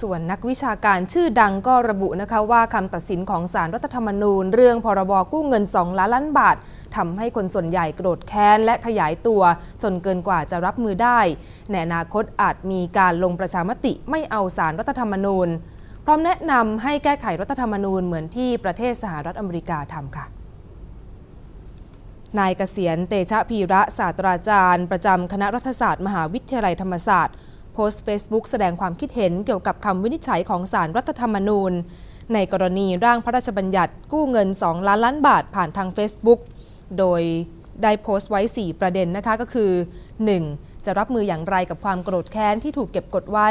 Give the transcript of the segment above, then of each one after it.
ส่วนนักวิชาการชื่อดังก็ระบุนะคะว่าคำตัดสินของสารรัฐธรรมนูญ เรื่องพรบกู้เงิน 2 ล้านล้านบาททำให้คนส่วนใหญ่โกรธแค้นและขยายตัว จนเกินกว่าจะรับมือได้ ในอนาคตอาจมีการลงประชามติไม่เอาสารรัฐธรรมนูญ พร้อมแนะนำให้แก้ไขรัฐธรรมนูญเหมือนที่ประเทศสหรัฐอเมริกาทำค่ะนายเกษียณเตชะพีระศาสตราจารย์ ประจำคณะรัฐศาสตร์ มหาวิทยาลัยธรรมศาสตร์ โพสต์เฟซบุ๊กแสดงความคิดเห็นเกี่ยวกับคำวินิจฉัยของสารรัฐธรรมนูญ ในกรณีร่างพระราชบัญญัติกู้เงิน 2 ล้านล้านบาทผ่านทาง Facebook โดยได้โพสต์ไว้ 4 ประเด็นนะคะก็คือ 1. จะรับมืออย่างไรกับความโกรธแค้นที่ถูกเก็บกดไว้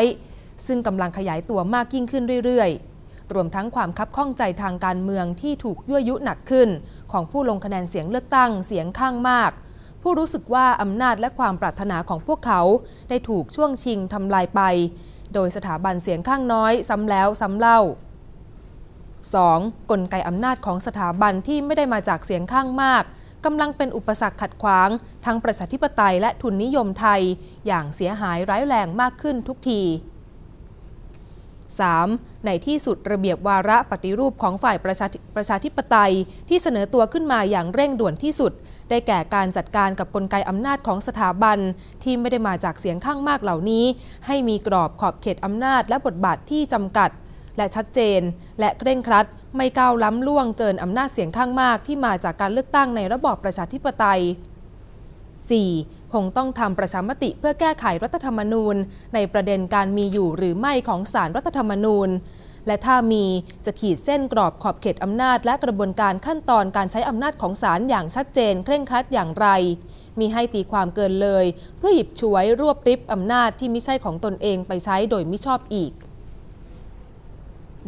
ซึ่งกำลังขยายตัวมากยิ่งขึ้นเรื่อยๆ รวมทั้งความคับข้องใจทางการเมืองที่ถูกยั่วยุหนักขึ้น ของผู้ลงคะแนนเสียงเลือกตั้งเสียงข้างมาก ผู้รู้สึกว่าอำนาจและความปรารถนาของพวกเขาได้ถูกช่วงชิงทำลายไป โดยสถาบันเสียงข้างน้อยซ้ำแล้วซ้ำเล่า 2. กลไกอำนาจของสถาบันที่ไม่ได้มาจากเสียงข้างมากกำลังเป็นอุปสรรคขัดขวาง ทั้งประชาธิปไตยและทุนนิยมไทย อย่างเสียหายร้ายแรงมากขึ้นทุกที 3. ในที่สุดระเบียบวาระปฏิรูปของฝ่ายประชาประชาธิปไตย ที่เสนอตัวขึ้นมาอย่างเร่งด่วนที่สุด ได้แก่การจัดการกับกลไกอำนาจของสถาบัน ที่ไม่ได้มาจากเสียงข้างมากเหล่านี้ ให้มีกรอบขอบเขตอำนาจและบทบาทที่จำกัด และชัดเจน และเคร่งครัด ไม่ก้าวล้ำล่วงเกินอำนาจเสียงข้างมากที่มาจากการเลือกตั้งในระบอบประชาธิปไตย 4. คงต้องทำประชามติเพื่อแก้ไขรัฐธรรมนูญ ในประเด็นการมีอยู่หรือไม่ของสารรัฐธรรมนูญ และถ้ามีจะขีดเส้นกรอบขอบเขตอำนาจ และกระบวนการขั้นตอนการใช้อำนาจของศาลอย่างชัดเจน เคร่งครัดอย่างไร มีให้ตีความเกินเลย เพื่อหยิบฉวยรวบริบอำนาจที่ไม่ใช่ของตนเองไปใช้โดยมิชอบอีก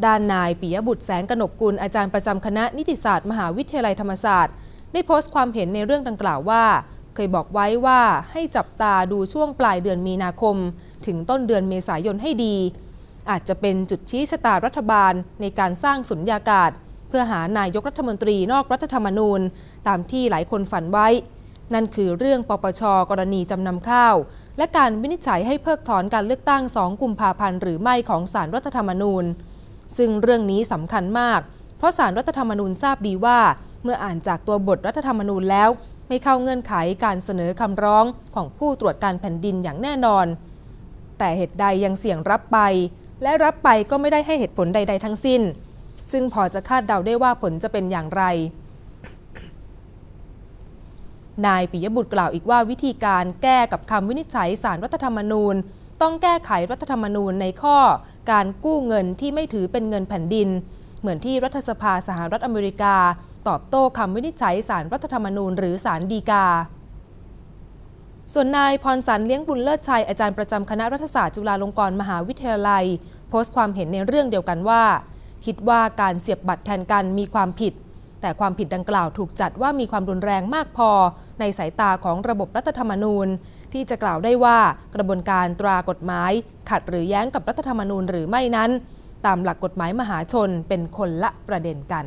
ด้านนายปิยบุตรแสงกนกกุลอาจารย์ประจำคณะนิติศาสตร์ มหาวิทยาลัยธรรมศาสตร์ ได้โพสต์ความเห็นในเรื่องดังกล่าวว่า เคยบอกไว้ว่าให้จับตาดูช่วงปลายเดือนมีนาคม ถึงต้นเดือนเมษายนให้ดี อาจจะเป็นจุดชี้ชะตารัฐบาลในการสร้างสุญญากาศ เพื่อหานายกรัฐมนตรีนอกรัฐธรรมนูญ ตามที่หลายคนฝันไว้ นั่นคือเรื่องปปช กรณีจำนำข้าว และการวินิจฉัยให้เพิกถอนการเลือกตั้ง 2 กุมภาพันธ์หรือไม่ของสารรัฐธรรมนูญ ซึ่งเรื่องนี้สำคัญมาก เพราะสารรัฐธรรมนูญทราบดีว่า เมื่ออ่านจากตัวบทรัฐธรรมนูญแล้ว ไม่เข้าเงื่อนไขการเสนอคำร้องของผู้ตรวจการแผ่นดินอย่างแน่นอน แต่เหตุใดยังเสี่ยงรับไป และรับไปก็ไม่ได้ให้เหตุผลใด ๆ ทั้งสิ้น ซึ่งพอจะคาดเดาได้ว่าผลจะเป็นอย่างไร นายปิยบุตรกล่าวอีกว่าวิธีการแก้กับคำวินิจฉัยสารรัฐธรรมนูญ ต้องแก้ไขรัฐธรรมนูญในข้อ การกู้เงินที่ไม่ถือเป็นเงินแผ่นดิน เหมือนที่รัฐสภาสหรัฐอเมริกา ตอบโต้คำวินิจฉัยสารรัฐธรรมนูญหรือสารดีกาส่วนนายพรสันเลี้ยงบุญเลิศชัยอาจารย์ประจำคณะรัฐศาสตร์จุฬาลงกรณ์มหาวิทยาลัย โพสต์ความเห็นในเรื่องเดียวกันว่า คิดว่าการเสียบบัตรแทนกันมีความผิด แต่ความผิดดังกล่าวถูกจัดว่ามีความรุนแรงมากพอ ในสายตาของระบบรัฐธรรมนูญ ที่จะกล่าวได้ว่ากระบวนการตรากฎหมาย ขัดหรือแย้งกับรัฐธรรมนูญหรือไม่นั้น ตามหลักกฎหมายมหาชนเป็นคนละประเด็นกัน